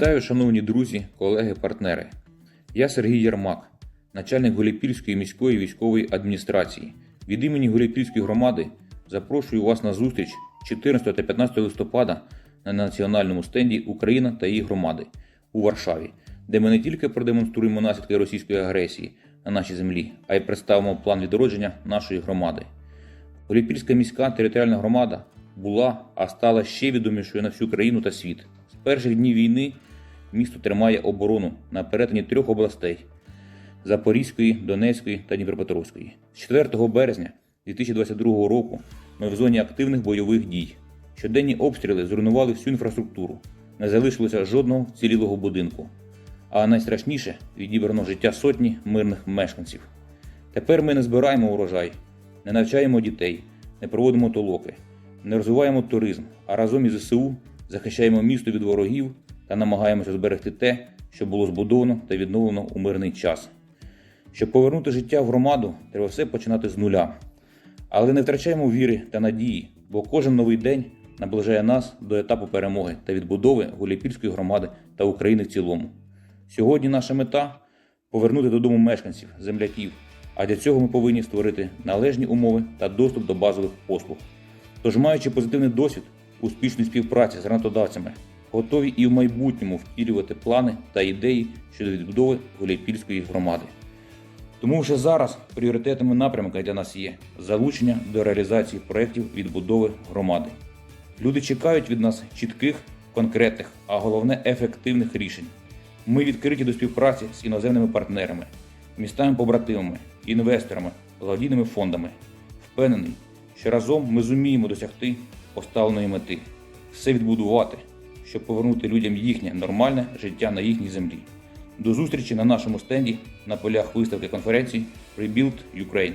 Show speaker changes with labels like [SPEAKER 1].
[SPEAKER 1] Вітаю, шановні друзі, колеги, партнери. Я Сергій Ярмак, начальник Голіпільської міської військової адміністрації. Від імені Голіпільської громади запрошую вас на зустріч 14 та 15 листопада на національному стенді Україна та її громади у Варшаві, де ми не тільки продемонструємо наслідки російської агресії на нашій землі, а й представимо план відродження нашої громади. Голіпільська міська територіальна громада була, а стала ще відомішою на всю країну та світ. З перших днів війни місто тримає оборону на перетині трьох областей Запорізької, Донецької та Дніпропетровської. З 4 березня 2022 року ми в зоні активних бойових дій. Щоденні обстріли зруйнували всю інфраструктуру, не залишилося жодного цілілого будинку. А найстрашніше відібрано життя сотні мирних мешканців. Тепер ми не збираємо урожай, не навчаємо дітей, не проводимо толоки, не розвиваємо туризм, а разом із ЗСУ захищаємо місто від ворогів та намагаємося зберегти те, що було збудовано та відновлено у мирний час. Щоб повернути життя в громаду, треба все починати з нуля. Але не втрачаємо віри та надії, бо кожен новий день наближає нас до етапу перемоги та відбудови Гуляйпільської громади та України в цілому. Сьогодні наша мета повернути додому мешканців, земляків, а для цього ми повинні створити належні умови та доступ до базових послуг. Тож, маючи позитивний досвід успішної співпраці з грантодавцями, готові і в майбутньому втілювати плани та ідеї щодо відбудови Гуляйпільської громади. Тому вже зараз пріоритетними напрямками для нас є залучення до реалізації проєктів відбудови громади. Люди чекають від нас чітких, конкретних, а головне ефективних рішень. Ми відкриті до співпраці з іноземними партнерами, містами-побратимами, інвесторами, благодійними фондами. Впевнений, що разом ми зуміємо досягти поставленої мети все відбудувати, щоб повернути людям їхнє нормальне життя на їхній землі. До зустрічі на нашому стенді на полях виставки конференції Rebuild Ukraine.